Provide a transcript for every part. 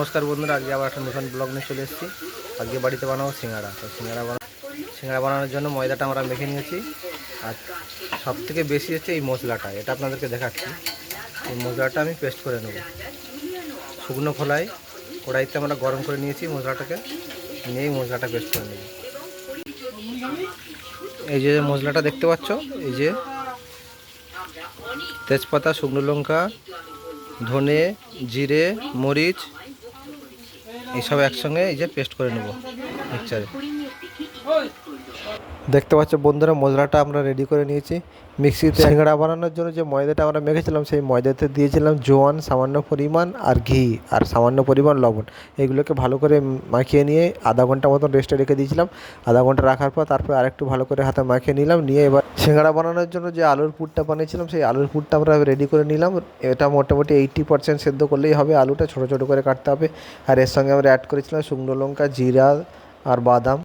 নমস্কার বন্ধুরা, আজকে আবার একটা নতুন ব্লগ নিয়ে চলে এসেছি। আজকে বাড়িতে বানাবো সিঙ্গাড়া তো সিঙ্গাড়া বানা সিঙ্গাড়া বানানোর জন্য ময়দাটা আমরা মেখে নিয়েছি। আর সব থেকে বেশি হচ্ছে এই মশলাটা, এটা আপনাদেরকে দেখাচ্ছি। এই মশলাটা আমি পেস্ট করে নেব। শুকনো খোলায় কড়াইতে আমরা গরম করে নিয়েছি মশলাটাকে। নিয়ে এই মশলাটা পেস্ট করে নেব। এই যে মশলাটা দেখতে পাচ্ছ, এই যে তেজপাতা, শুকনো লঙ্কা, ধনে, জিরে, মরিচ এইসব একসঙ্গে এই যে পেস্ট করে নেব মিক্সচারে দেখতে পাচ্ছ বন্ধুরা মশলাটা আমরা রেডি করে নিয়েছি। মিক্সিতে সিঙ্গাড়া বানানোর জন্য যে ময়দাটা আমরা মেখেছিলাম, সেই ময়দাতে দিয়েছিলাম জোয়ান, সামান্য পরিমাণ আর ঘি আর সামান্য পরিমাণ লবণ। এগুলোকে ভালো করে মাখিয়ে নিয়ে আধা ঘণ্টা মতন রেস্টে রেখে দিয়েছিলাম। আধা ঘণ্টা রাখার পর তারপর আরেকটু ভালো করে হাতে মাখিয়ে নিলাম, নিয়ে এবার সিঙ্গাড়া বানানোর জন্য যে আলুর পুরটা বানিয়েছিলাম, সেই আলুর পুরটা আমরা রেডি করে নিলাম। এটা মোটামুটি এইট্টি পার্সেন্ট সেদ্ধ করলেই হবে। আলুটা ছোটো ছোটো করে কাটতে হবে। আর এর সঙ্গে আমরা অ্যাড করেছিলাম শুকনো লঙ্কা, জিরা আর বাদাম।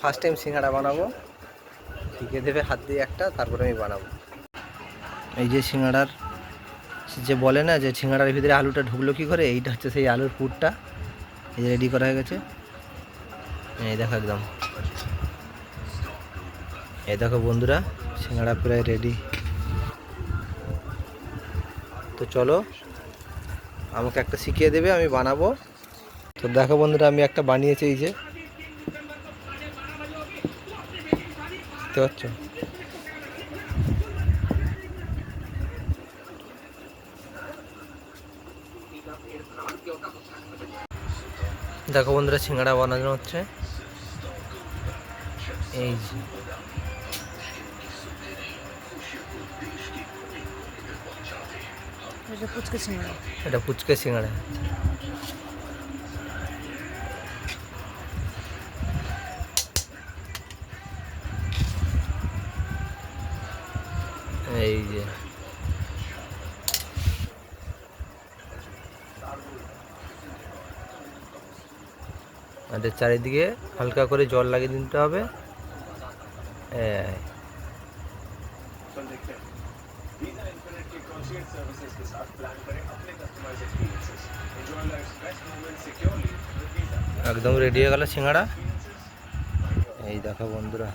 ফার্স্ট টাইম সিঙ্গাড়া বানাবো। শিখে দেবে হাত দিয়ে একটা, তারপরে আমি বানাবো। এই যে সিঙ্গাড়ার যে বলে না যে সিঙ্গাড়ার ভিতরে আলুটা ঢুকলো কী করে, এইটা হচ্ছে সেই আলুর পুরটা। এই যে রেডি করা হয়ে গেছে। এই দেখো একদম। এই দেখো বন্ধুরা সিঙ্গাড়া প্রায় রেডি তো চলো, আমাকে একটা শিখিয়ে দেবে, আমি বানাবো। তো দেখো বন্ধুরা, আমি একটা বানিয়েছি এই যে। দেখতে পাচ্ছ? দেখো বন্ধুরা সিঙ্গাড়া বানানো হচ্ছে। এই এটা পুচকে সিঙ্গাড়া এটা পুচকে সিঙ্গাড়া এই যে আর এর চারিদিকে হালকা করে জল লাগিয়ে দিতে হবে। একদম রেডি হয়ে গেল সিঙ্গাড়া এই দেখো বন্ধুরা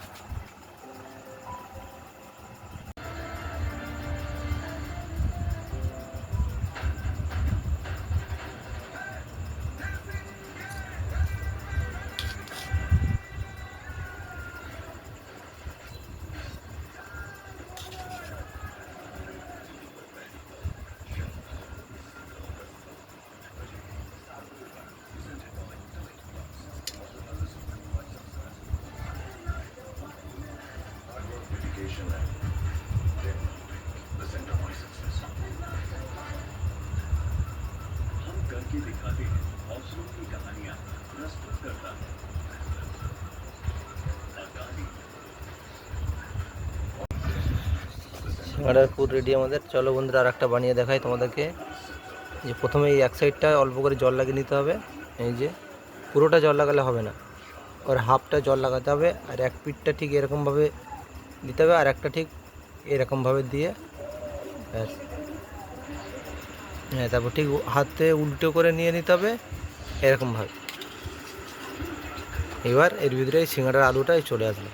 करके दिखाते हैं हौसलों की कहानियां प्रस्तुत करता है आगामी সিঙ্গাড়ার পুর রেডি আমাদের চলো বন্ধুরা আর একটা বানিয়ে দেখাই তোমাদেরকে যে প্রথমে এই এক সাইডটা অল্প করে জল লাগিয়ে নিতে হবে এই যে পুরোটা জল লাগালে হবে না ওর হাফটা জল লাগাতে হবে আর এক পিঠটা ঠিক এরকমভাবে দিতে হবে আর একটা ঠিক এরকমভাবে দিয়ে ব্যাস হ্যাঁ তারপর ঠিক হাতে উল্টো করে নিয়ে নিতে হবে, এরকমভাবে। এবার এর ভিতরে এই সিঙ্গাড়ার আলুটাই চলে আসবে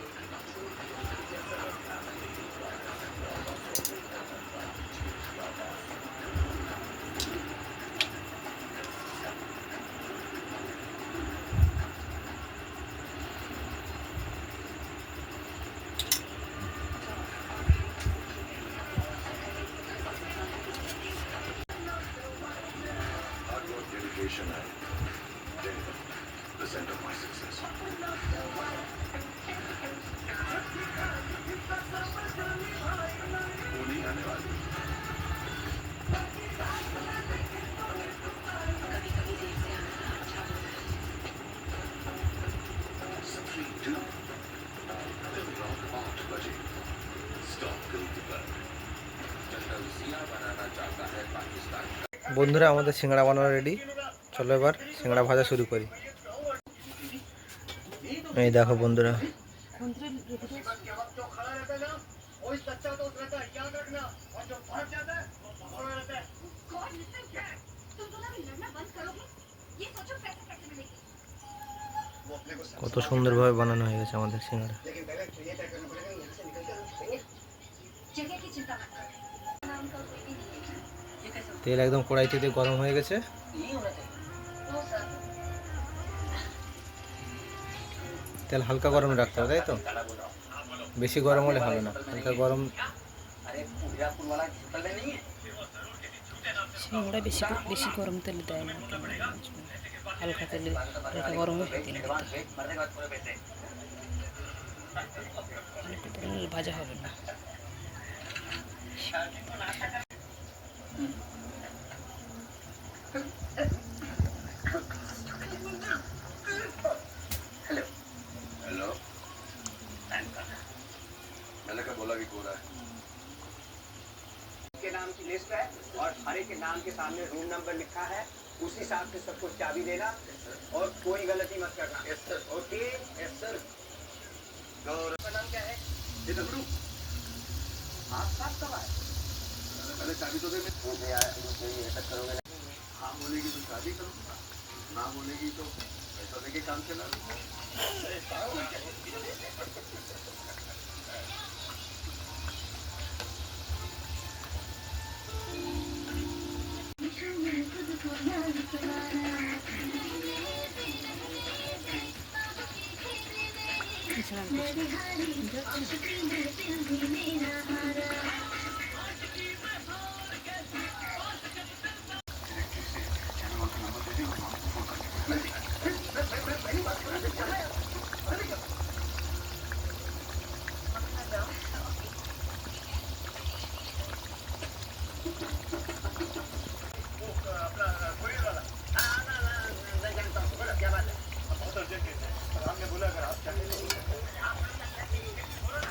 বন্ধুরা, আমাদের সিঙ্গাড়া বানানো রেডি চলো এবার সিঙ্গাড়া ভাজা শুরু করি। এই দেখো বন্ধুরা। কত সুন্দরভাবে বানানো হয়ে গেছে আমাদের সিঙ্গাড়া। তেল একদম কড়াইতে দিয়ে গরম হয়ে গেছে। তেল হালকা গরম রাখতে হবে, তাই তো? বেশি গরম হলে হবে না, হালকা গরম। বেশি বেশি গরম তেলে হালকা তেলে, হালকা ভাজা হবে না। नाम की लिस्ट है और हर के नाम के सामने रूम नंबर लिखा है। उस हिसाब से सबको चाबी देना और कोई गलती मत करना। Yes sir okay yes sir आपका नाम क्या है? ये तो आप साथ कब आए पहले चाबी तो दे मैं मुझे ये करोगे हाँ बोलेगी तो शादी करूँगा ना बोलेगी तो पैसा लेके काम चला लूँगा কিছু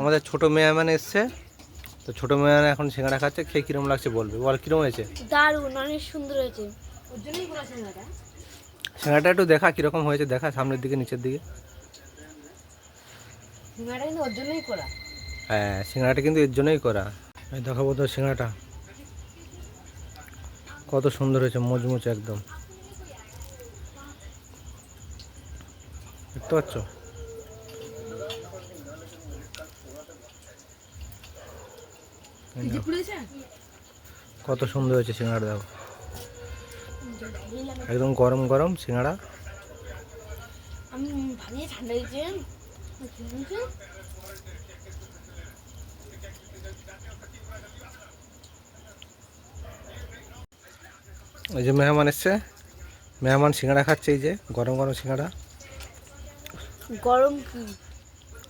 আমাদের ছোট মেহমান এসছে। তো ছোট মেহমান এখন সিঙ্গাড়া খাচ্ছে খেয়ে কিরম লাগছে বলবে? বল কিরম হয়েছে? দারুণ অনেক সুন্দর হয়েছে। সিঙ্গাড়াটা একটু দেখা কীরকম হয়েছে দেখা সামনের দিকে নিচের দিকে। হ্যাঁ সিঙ্গাড়াটা কিন্তু এর জন্যই করা। দেখাবো তো সিঙ্গাড়াটা কত সুন্দর হয়েছে মজমুচে একদম। দেখতে পাচ্ছ এই দেখো। কত সুন্দর হয়েছে সিঙ্গাড়া দেখো। একদম গরম গরম সিঙ্গাড়া এই যে মেহমান এসছে। মেহমান সিঙ্গাড়া খাচ্ছে এই যে গরম গরম সিঙ্গাড়া গরম কি?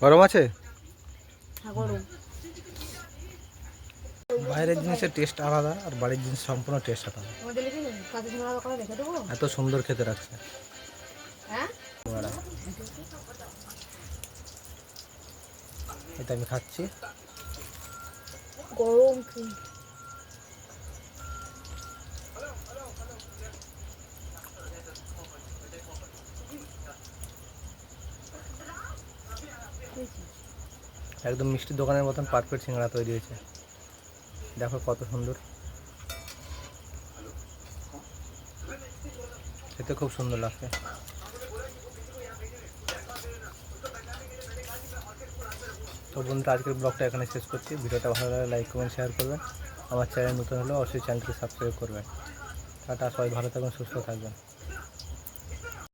গরম আছে? হ্যাঁ গরম। বাইরের জিনিসের টেস্ট আলাদা আর বাড়ির জিনিস সম্পূর্ণ টেস্ট আলাদা। এত সুন্দর খেতে রাখছে এটা আমি খাচ্ছি। গরম একদম মিষ্টি দোকানের মতন পারফেক্ট সিঙ্গাড়া তৈরি হয়েছে। দেখো কত সুন্দর। খেতে খুব সুন্দর লাগছে। তো বন্ধুরা, আজকের ব্লগটা এখানে শেষ করছি। ভিডিওটা ভালো লাগলে লাইক কমেন্ট শেয়ার করবেন। আমার চ্যানেল নতুন হলে অবশ্যই চ্যানেলটি সাবস্ক্রাইব করবেন। টাটা, সবাই ভালো থাকবেন, সুস্থ থাকবেন।